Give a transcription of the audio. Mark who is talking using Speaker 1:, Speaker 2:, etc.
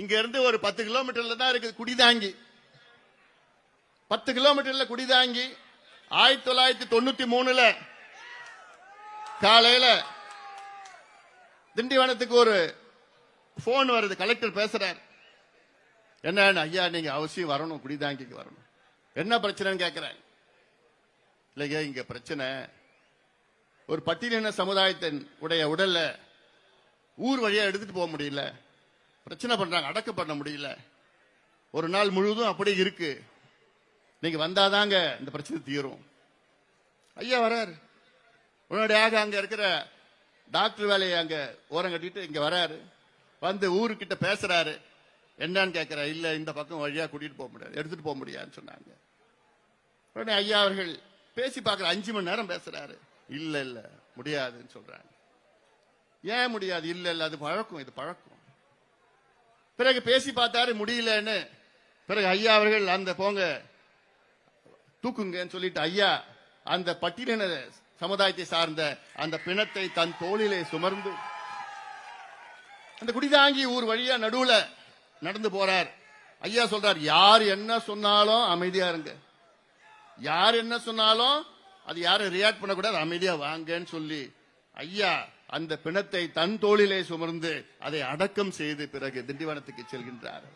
Speaker 1: இங்க இருந்து ஒரு பத்து கிலோமீட்டர்ல தான் இருக்குது குடிதாங்கி. பத்து கிலோமீட்டர்ல குடிதாங்கி ஆயிரத்தி தொள்ளாயிரத்தி தொண்ணூத்தி மூணுல காலையில திண்டிவனத்துக்கு ஒரு போன் வருது. கலெக்டர் பேசுறாரு. என்ன ஐயா நீங்க அவசியம் வரணும் குடிதாங்கிக்கு வரணும். என்ன பிரச்சனைன்னு கேட்கிறாங்க இல்லைங்க இங்க பிரச்சனை. ஒரு பட்டியலின சமுதாயத்தின் உடைய உடல்ல ஊர் வழியா எடுத்துட்டு போக முடியல. பிரச்சனை பண்றாங்க அடக்கம் பண்ண முடியல. ஒரு நாள் முழுவதும் அப்படியே இருக்கு. நீங்க வந்தாதாங்க இந்த பிரச்சனை தீரும். ஐயா வராரு. உடனடியாக அங்க இருக்கிற டாக்டர் வேலையை அங்க ஓரம் கட்டிட்டு இங்க வராரு. வந்து ஊருக்கிட்ட பேசுறாரு. என்னன்னு கேட்கிற இல்ல இந்த பக்கம் வழியா கூட்டிட்டு போக முடியாது. எடுத்துட்டு போக முடியாதுன்னு சொன்னாங்க. உடனே ஐயா அவர்கள் பேசி பார்க்கிற அஞ்சு மணி நேரம் பேசுறாரு. இல்ல இல்ல முடியாதுன்னு சொல்றாங்க. ஏன் முடியாது? இல்ல இல்ல அது பழக்கம் இது பழக்கம். பிறகு பேசி பார்த்தாரு முடியலன்னு. பிறகு ஐயா அவர்கள் அந்த போங்க தூக்குங்கன்னு சொல்லிட்டு ஐயா அந்த பட்டியலின சமுதாயத்தை சார்ந்த அந்த பிணத்தை தன் தோளிலே சுமர்ந்து அந்த குடிதாங்கி ஊர் வழியா நடுவுல நடந்து போறார். ஐயா சொல்றார் யார் என்ன சொன்னாலும் அமைதியா இருங்க. யார் என்ன சொன்னாலும் அது யாரும் ரியாக்ட் பண்ணக்கூடாது அமைதியா வாங்கன்னு சொல்லி. ஐயா அந்த பிணத்தை தன் தோளிலே சுமர்ந்து அதை அடக்கம் செய்து பிறகு திண்டிவனத்துக்கு செல்கின்றார்.